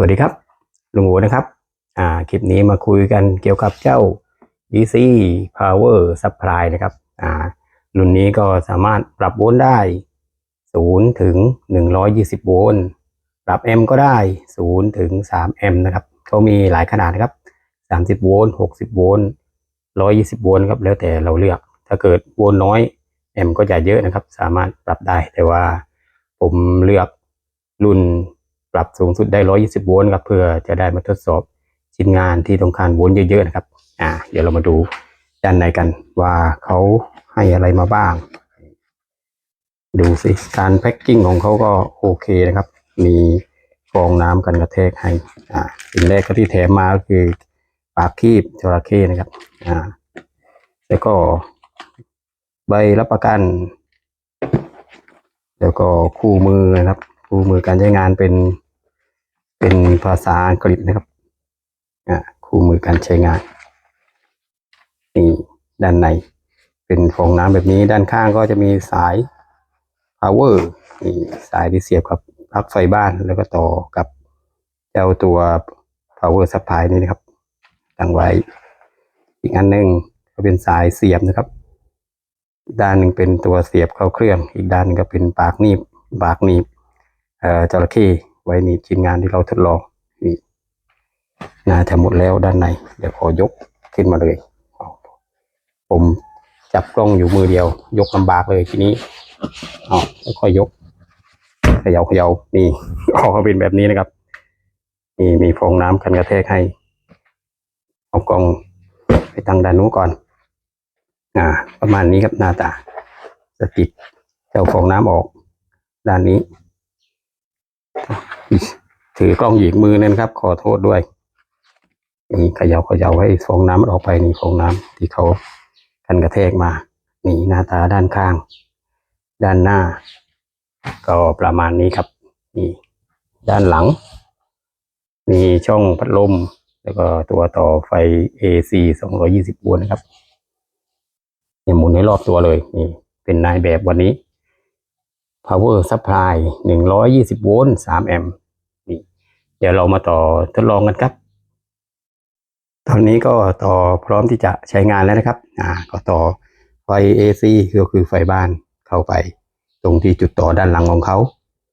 สวัสดีครับลุงโอนะครับอ่าคลิปนี้มาคุยกันเกี่ยวกับเจ้า DC Power Supply นะครับอ่ารุ่นนี้ก็สามารถปรับโวลต์ได้ 0 ถึง 120 โวลต์ปรับแอมป์ก็ได้ 0 ถึง 3 แอมป์นะครับเขามีหลายขนาดนะครับ 30 โวลต์ 60 โวลต์ 120 โวลต์ครับแล้วแต่เราเลือก ถ้าเกิดโวลต์น้อยแอมป์ก็จะเยอะนะครับ สามารถปรับได้แต่ว่าผมเลือกรุ่น รับสูงสุดได้ 120 โวลต์ครับเพื่อจะได้มาทดสอบชิ้นงานที่ต้องการโวลต์เยอะๆนะครับ อ่า เดี๋ยวเรามาดูด้านในกันว่าเขาให้อะไรมาบ้าง ดูสิการแพ็กกิ้งของเขาก็โอเคนะครับ มีฟองน้ำกันกระแทกให้ อ่าสิ่งแรกก็ที่แถมมาก็คือปากคีบจระเข้นะครับ อ่า แล้วก็ใบรับประกัน แล้วก็คู่มือนะครับ คู่มือการใช้งานเป็น เป็นภาษาอังกฤษนะครับคู่มือการใช้งานนี่ด้านใน เป็นฟองน้ำแบบนี้ด้านข้างก็จะมีสาย power นี่สายที่เสียบกับปลั๊กไฟบ้านแล้วก็ต่อกับเจ้าตัว power supply นี่นะครับตั้งไว้ อีกอันหนึ่งก็เป็นสายเสียบนะครับ ด้านหนึ่งเป็นตัวเสียบเข้าเครื่อง อีกด้านก็เป็นปากหนีบปากหนีบเอ่อจระเข้ ไว้นีบชิ้นงานที่เราทดลองนี่น่าจะหมดแล้วด้านใน เดี๋ยวขอยกขึ้นมาเลยผมจับกล้องอยู่มือเดียว ยกลำบากเลยทีนี้เอาค่อยยกเขย่าเขย่านี่ออกมาเป็นแบบนี้นะครับนี่มีฟองน้ำกันกระแทกให้ เอากล้องไปตั้งด้านนู้นก่อน อ่า ประมาณนี้ครับหน้าตาสติดเจ้าฟองน้ำออก ด้านนี้ ถือกล้องหยิกมือนั่นครับ ขอโทษด้วยนี่เขย่าเขย่าให้ฟองน้ำมันออกไปนี่ฟองน้ำที่เขากันกระแทกมา นี่หน้าตาด้านข้าง ด้านหน้า ก็ประมาณนี้ครับ นี่ด้านหลัง มีช่องพัดลม แล้วก็ตัวต่อไฟ AC 220โวลต์นะครับเนี่ยหมุนให้รอบตัวเลย นี่ เป็นนายแบบวันนี้ power supply 120 โวลต์ 3 แอมป์นี่เดี๋ยวเรามาต่อทดลองกันครับ ตอนนี้ก็ต่อพร้อมที่จะใช้งานแล้วนะครับ อ่า ก็ต่อไฟ AC ก็คือไฟบ้านเข้าไป ตรงที่จุดต่อด้านหลังของเขา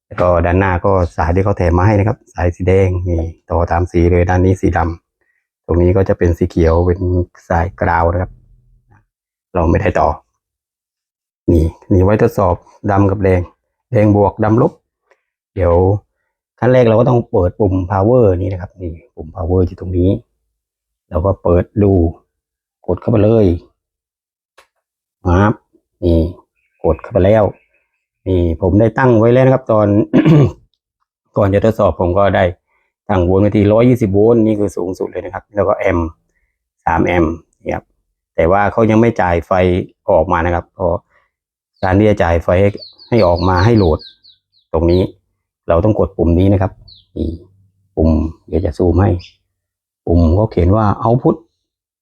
แล้วก็ด้านหน้าก็สายที่เขาแถมมาให้นะครับ สายสีแดงนี่ต่อตามสีเลยด้านนี้สีดำตรงนี้ก็จะเป็นสีเขียวเป็นสายกราวนะครับ เราไม่ได้ต่อ นี่นี่ไว้ทดสอบดำกับแดง ดงบวกดำลบ เดี๋ยวขั้นแรกเราก็ต้องเปิดปุ่ม power นี่นะครับนี่ปุ่ม power อยู่ตรงนี้ เราก็เปิดดู กดเข้าไปเลยครับนี่กดเข้าไปแล้ว นี่ผมได้ตั้งไว้แล้วนะครับ ตอน ก่อนจะทดสอบผมก็ได้ตั้งโวลต์ไว้ที่ร้อยี่สิบโวลต์นี่คือสูงสุดเลยนะครับ แล้วก็แอมสามแอมนี่ครับแต่ว่าเขายังไม่จ่ายไฟออกมานะครับ เพราะการที่จะจ่ายไฟให้ ให้ออกมาให้โหลด ตรงนี้ เราต้องกดปุ่มนี้นะครับนี่ปุ่มเดี๋ยวจะซูมให้ ปุ่มเขาเขียนว่า output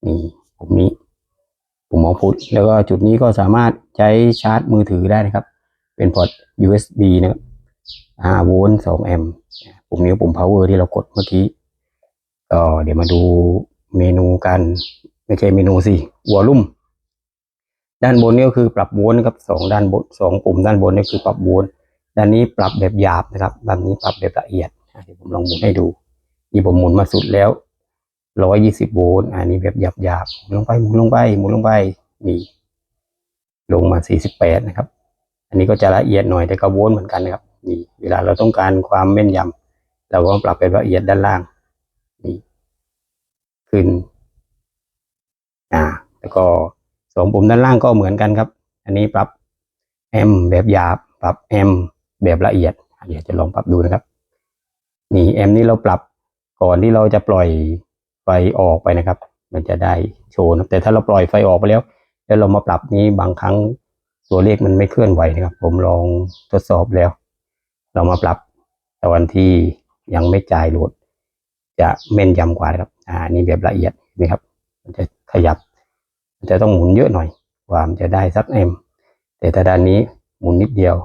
นี่ปุ่มนี้ ปุ่ม output แล้วก็จุดนี้ก็สามารถใช้ชาร์จมือถือได้นะครับ เป็นพอร์ต USB นะครับ5โวลต์2แอมป์ปุ่มนี้ปุ่ม power ที่เรากดเมื่อกี้ก็เดี๋ยวมาดูเมนูกัน ไม่ใช่เมนูสิวอลลุ่ม ด้านบนนี่ก็คือปรับโวลต์นะครับสองด้านบนสองปุ่มด้านบนนี่คือปรับโวลต์ด้านนี้ปรับแบบหยาบนะครับด้านนี้ปรับแบบละเอียดเดี๋ยวผมลองหมุนให้ดูนี่ผมหมุนมาสุดแล้วร้อยยี่สิบโวลต์อันนี้แบบหยาบหยาบหมุนลงไปหมุนลงไปหมุนลงไปนี่ลงมาสี่สิบแปดนะครับ อันนี้ก็จะละเอียดหน่อยแต่ก็โวลต์เหมือนกันนะครับนี่เวลาเราต้องการความแม่นยำเราก็ปรับเป็นละเอียดด้านล่างนี่ขึ้น อ่า แล้วก็ สองปุ่มด้านล่างก็เหมือนกันครับ อันนี้ปรับแอมแบบหยาบ ปรับแอมแบบละเอียดเดี๋ยวจะลองปรับดูนะครับ นี่แอมนี้เราปรับก่อนที่เราจะปล่อยไฟออกไปนะครับ มันจะได้โชว์นะแต่ถ้าเราปล่อยไฟออกไปแล้ว แล้วเรามาปรับนี้บางครั้งตัวเลขมันไม่เคลื่อนไหวนะครับ ผมลองทดสอบแล้ว เรามาปรับตอนที่ยังไม่จ่ายโหลด จะแม่นยำกว่านะครับ อ่านี่แบบละเอียดนี่ครับ มันจะขยับ จะต้องหมุนเยอะหน่อยกว่ามันจะได้สักแอมแต่ถ้าด้านนี้หมุนนิดเดียว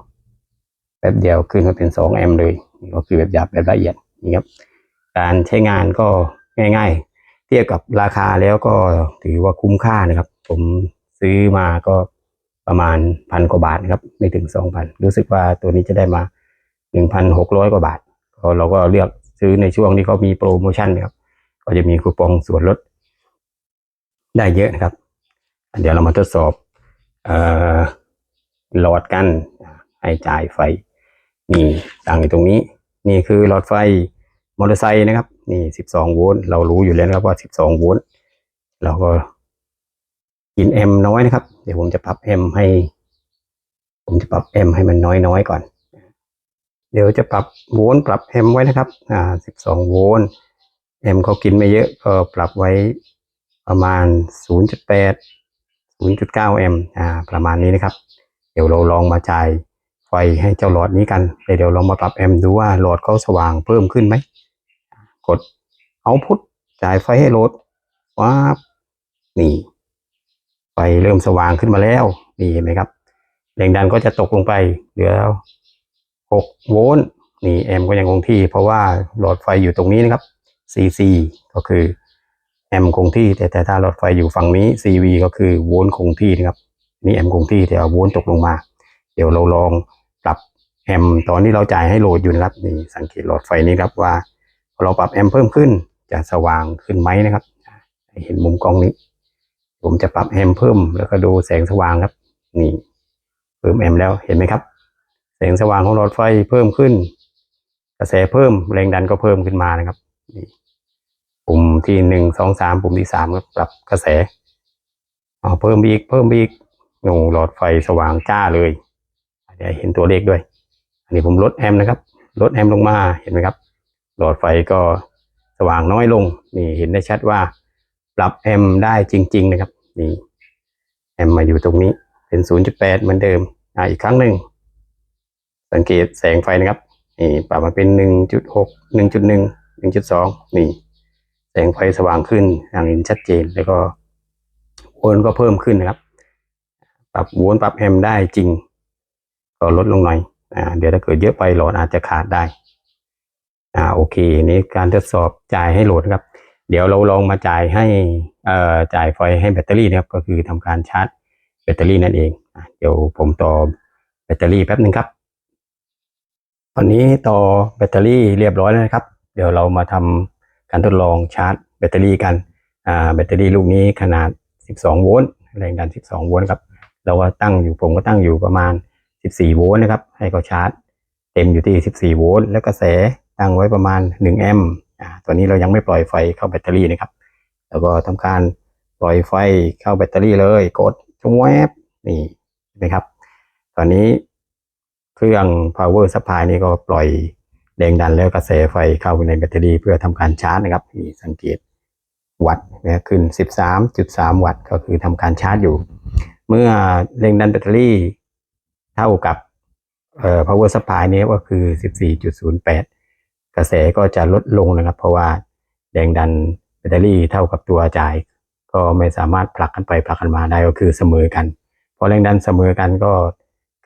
แป๊บเดียวขึ้นมาเป็นสองแอมเลยนี่ก็คือแบบหยาบแบบละเอียดนี่ครับ การใช้งานก็ง่าย ๆ เทียบกับราคาแล้วก็ถือว่าคุ้มค่านะครับ ผมซื้อมาก็ประมาณพันกว่าบาทนะครับ ไม่ถึงสองพันรู้สึกว่าตัวนี้จะได้มาหนึ่งพันหกร้อยกว่าบาทก็เราก็เลือกซื้อในช่วงที่เขามีโปรโมชั่นนะครับ ก็จะมีคูปองส่วนลดได้เยอะนะครับ เดี๋ยวเรามาทดสอบหลอดกันให้จ่ายไฟ นี่ตั้งอยู่ตรงนี้ นี่คือหลอดไฟมอเตอร์ไซค์นะครับ นี่ 12 โวลต์ เรารู้อยู่แล้วนะครับว่า 12 โวลต์ เราก็กินแอมน้อยนะครับ เดี๋ยวผมจะปรับแอมให้ ผมจะปรับแอมให้มันน้อยๆก่อน เดี๋ยวจะปรับโวลต์ปรับแอมไว้นะครับ อ่า 12 โวลต์แอมเขากินไม่เยอะก็ปรับไว้ประมาณ 0.8 0.9 แอมป์อ่าประมาณนี้นะครับ เดี๋ยวเราลองมาจ่ายไฟให้เจ้าหลอดนี้กันเดี๋ยวเรามาปรับแอมป์ดูว่าหลอดเขาสว่างเพิ่มขึ้นไหม กดเอาพุทจ่ายไฟให้โหลดว้าบนี่ ไฟเริ่มสว่างขึ้นมาแล้วนี่เห็นไหมครับแรงดันก็จะตกลงไปเหลือ6โวลต์นี่แอมป์ก็ยังคงที่ เพราะว่าหลอดไฟอยู่ตรงนี้นะครับ CC ก็คือ แอมคงที่แต่แต่ถ้าหลอดไฟอยู่ฝั่งนี้ CV ก็คือโวลต์คงที่นะครับนี่แอมคงที่แต่เอาโวลต์ตกลงมา เดี๋ยวเราลองปรับแอมตอนที่เราจ่ายให้โหลดอยู่นะครับนี่สังเกตหลอดไฟนี้ครับว่า เราปรับแอมเพิ่มขึ้นจะสว่างขึ้นไหมนะครับ เห็นมุมกล้องนี้ ผมจะปรับแอมเพิ่มแล้วก็ดูแสงสว่างครับ นี่ เพิ่มแอมแล้วเห็นไหมครับ แสงสว่างของหลอดไฟเพิ่มขึ้น กระแสเพิ่มแรงดันก็เพิ่มขึ้นมานะครับนี่ ปุ่มที่หนึ่งสองสามปุ่มที่สามก็ปรับกระแสเอาเพิ่มอีกเพิ่มอีกโอ้หลอดไฟสว่างจ้าเลยเดี๋ยวเห็นตัวเลขด้วย อันนี้ผมลดแอมนะครับ ลดแอมลงมาเห็นไหมครับ หลอดไฟก็สว่างน้อยลง นี่เห็นได้ชัดว่า ปรับแอมได้จริง ๆ นะครับ นี่แอมมาอยู่ตรงนี้เป็น 0.8 เหมือนเดิมอ่าอีกครั้งหนึ่ง สังเกตแสงไฟนะครับ นี่ปรับมาเป็น 1.6 1.1 1.2 นี่แส งไฟสว่างขึ้นอย่างเห็นชัดเจน แล้วก็โวลต์ก็เพิ่มขึ้นนะครับ ปรับโวลต์ปรับแอมป์ได้จริง ก็ลดลงหน่อยอ่าเดี๋ยวถ้าเกิดเยอะไปหลอดอาจจะขาดได้อ่าโอเคนี่การทดสอบจ่ายให้โหลดครับ เดี๋ยวเราลองมาจ่ายให้เอ่อจ่ายไฟให้แบตเตอรี่นะครับ ก็คือทำการชาร์จแบตเตอรี่นั่นเองเดี๋ยวผมต่อแบตเตอรี่แป๊บหนึ่งครับ ตอนนี้ต่อแบตเตอรี่เรียบร้อยแล้วนะครับ เดี๋ยวเรามาทำ การทดลองชาร์จแบตเตอรี่กันอ่าแบตเตอรี่ลูกนี้ขนาด 12 โวลต์แรงดัน 12 โวลต์ครับเราก็ตั้งอยู่ผมก็ตั้งอยู่ประมาณ 14 โวลต์นะครับ ให้เขาชาร์จ เต็มอยู่ที่ 14 โวลต์แล้วกระแสตั้งไว้ประมาณ 1 แอมป์อ่าตัวนี้เรายังไม่ปล่อยไฟเข้าแบตเตอรี่นะครับ แล้วก็ทำการปล่อยไฟเข้าแบตเตอรี่เลยกดชงแวบนี่นไหมครับ ตอนนี้เครื่อง power supply นี่ก็ปล่อย แรงดันแล้วกระแสไฟเข้าไปในแบตเตอรี่เพื่อทำการชาร์จนะครับนี่สังเกตวัดนะขึ้น 13.3 วัตต์ก็คือทำการชาร์จอยู่ เมื่อแรงดันแบตเตอรี่เท่ากับเอ่อ power supply นี้ก็คือ 14.08 กระแสก็จะลดลงนะครับ เพราะว่าแรงดันแบตเตอรี่เท่ากับตัวจ่าย ก็ไม่สามารถผลักกันไปผลักกันมาได้ก็คือเสมอกันพอแรงดันเสมอกันก็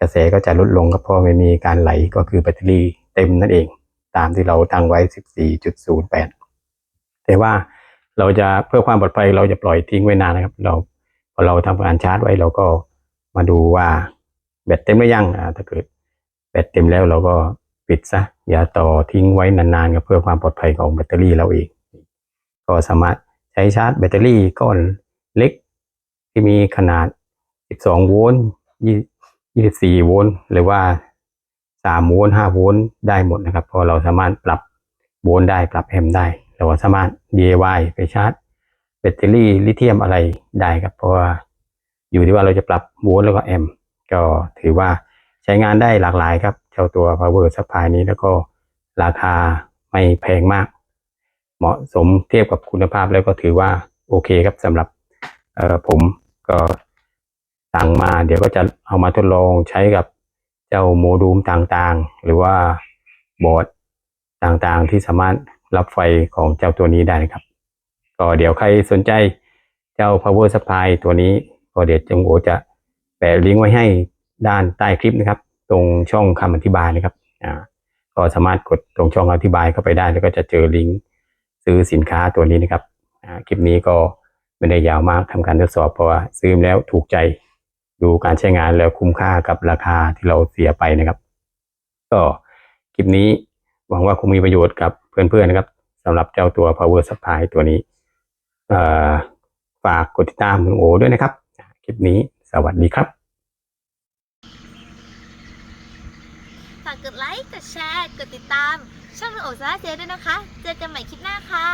กระแสก็จะลดลงครับเพราะไม่มีการไหลก็คือแบตเตอรี่เต็มนั่นเอง ตามที่เราตั้งไว้ 14.08 แต่ว่าเราจะเพื่อความปลอดภัยเราจะปล่อยทิ้งไว้นานนะครับ เราพอเราทำการชาร์จไว้เราก็มาดูว่าแบตเต็มหรือยังถ้าเกิดแบตเต็มแล้วเราก็ปิดซะอย่าต่อทิ้งไว้นานๆครับเพื่อความปลอดภัยของแบตเตอรี่เราเอง ก็สามารถใช้ชาร์จแบตเตอรี่ก้อนเล็ก ที่มีขนาด 12 โวลต์20 24โวลต์หรือว่า 3โวลต์5โวลต์ได้หมดนะครับเพราะเราสามารถปรับโวลต์ได้ปรับแอมป์ได้เราสามารถ DIY ไปชาร์จแบตเตอรี่ลิเธียมอะไรได้ครับเพราะว่าอยู่ที่ว่าเราจะปรับโวลต์แล้วก็แอมป์ก็ถือว่าใช้งานได้หลากหลายครับเจ้าตัว power supply นี้แล้วก็ราคาไม่แพงมาก เหมาะสมเทียบกับคุณภาพแล้วก็ถือว่าโอเคครับสำหรับผมก็สั่งมาเดี๋ยวก็จะเอามาทดลองใช้กับ เจ้าโมดูลต่างๆ หรือว่าบอร์ดต่างๆ ที่สามารถรับไฟของเจ้าตัวนี้ได้นะครับ ก็เดี๋ยวใครสนใจเจ้า power supply ตัวนี้ ก็เดี๋ยวจงโอจะแปะลิงก์ไว้ให้ด้านใต้คลิปนะครับ ตรงช่องคำอธิบายนะครับอ่าก็สามารถกดตรงช่องอธิบายเข้าไปได้ แล้วก็จะเจอลิงก์ซื้อสินค้าตัวนี้นะครับอ่าคลิปนี้ก็ไม่ได้ยาวมากทำการทดสอบเพราะว่าซื้อแล้วถูกใจ ดูการใช้งานแล้วคุ้มค่ากับราคาที่เราเสียไปนะครับ ก็คลิปนี้หวังว่าคงมีประโยชน์กับเพื่อนๆนะครับสำหรับเจ้าตัว power supply ตัวนี้ฝากกดติดตามโอด้วยนะครับ คลิปนี้สวัสดีครับ ฝากกดไลค์ กดแชร์ กดติดตาม ช่องโอซาเจด้วยนะคะ เจอกันใหม่คลิปหน้าค่ะ